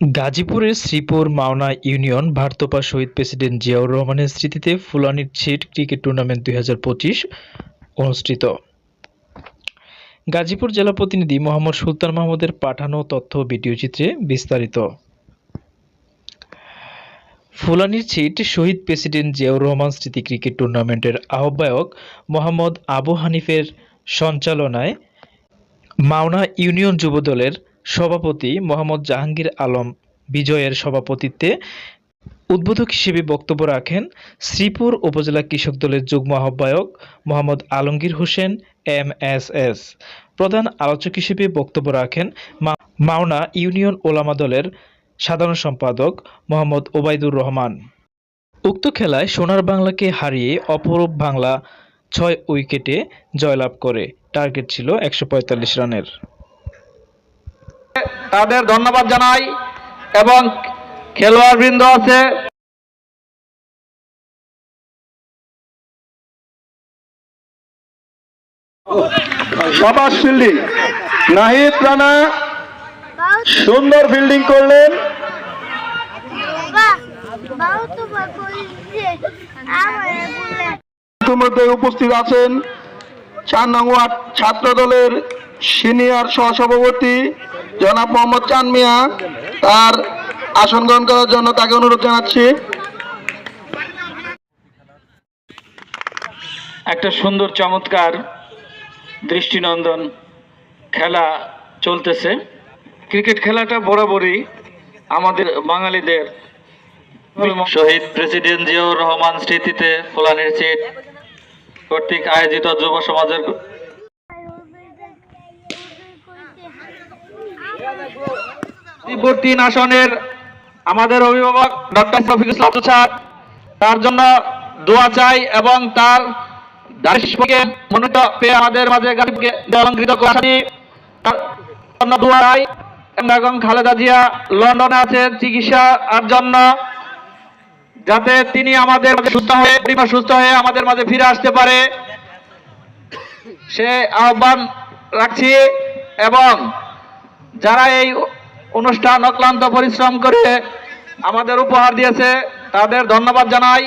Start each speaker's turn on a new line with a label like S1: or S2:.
S1: গাজীপুরের শ্রীপুর মাওনা ইউনিয়ন ভারতপা শহীদ প্রেসিডেন্ট জিয়াউর রহমানের স্মৃতিতে ফুলানির ছিট ক্রিকেট টুর্নামেন্ট দুই হাজার পঁচিশ অনুষ্ঠিত। গাজীপুর জেলা প্রতিনিধি মোহাম্মদ সুলতান মাহমুদের পাঠানো তথ্য ও ভিডিওচিত্রে বিস্তারিত। ফুলানির ছিট শহীদ প্রেসিডেন্ট জিয়াউর রহমান স্মৃতি ক্রিকেট টুর্নামেন্টের আহ্বায়ক মোহাম্মদ আবু হানিফের সঞ্চালনায় মাওনা ইউনিয়ন যুবদলের সভাপতি মোহাম্মদ জাহাঙ্গীর আলম বিজয়ের সভাপতিত্বে উদ্বোধক হিসেবে বক্তব্য রাখেন শ্রীপুর উপজেলা কৃষক দলের যুগ্ম আহ্বায়ক Mohammad Alamgir Hossain M S S প্রধান আলোচক হিসেবে বক্তব্য রাখেন মাওনা ইউনিয়ন ওলামা দলের সাধারণ সম্পাদক মোহাম্মদ ওবায়দুর রহমান। উক্ত খেলায় সোনার বাংলাকে হারিয়ে অপরূপ বাংলা ছয় উইকেটে জয়লাভ করে। টার্গেট ছিল একশো পঁয়তাল্লিশ রানের।
S2: তাদের ধন্যবাদ জানাই এবং খেলোয়াড় বৃন্দ আছে। সবাস ফিল্ডিং। নাহিদ রানা, সুন্দর ফিল্ডিং করলেন। ইতিমধ্যে উপস্থিত আছেন চার নং ওয়ার্ড ছাত্র দলের সিনিয়র সহসভাপতি জনাব মোহাম্মদ চান মিয়া তার আসন গ্রহণ করার জন্য তাকে অনুরোধ জানাচ্ছি।
S3: একটা সুন্দর চমৎকার দৃষ্টিনন্দন খেলা চলতেছে। ক্রিকেট খেলাটা বরাবরই আমাদের বাঙালিদের শহীদ প্রেসিডেন্ট জিয়াউর রহমান স্মৃতিতে ফুলানির সিট কর্তৃক আয়োজিত যুব সমাজের
S2: তিন আসনের আমাদের অভিভাবক ডক্টর শফিক ইসলাম স্যার, তার জন্য দোয়া চাই এবং তার মনোনীত পেয়ে আমাদের মাঝে অলঙ্কৃত এবং খালেদা জিয়া, লন্ডনে আছেন চিকিৎসার জন্য যাতে তিনি আমাদের সুস্থ হয়ে, পরিবার সুস্থ হয়ে আমাদের মাঝে ফিরে আসতে পারে। সে আহ্বান রাখছি। এবং যারা এই অনুষ্ঠান অক্লান্ত পরিশ্রম করে আমাদের উপহার দিয়েছে তাদের ধন্যবাদ জানাই।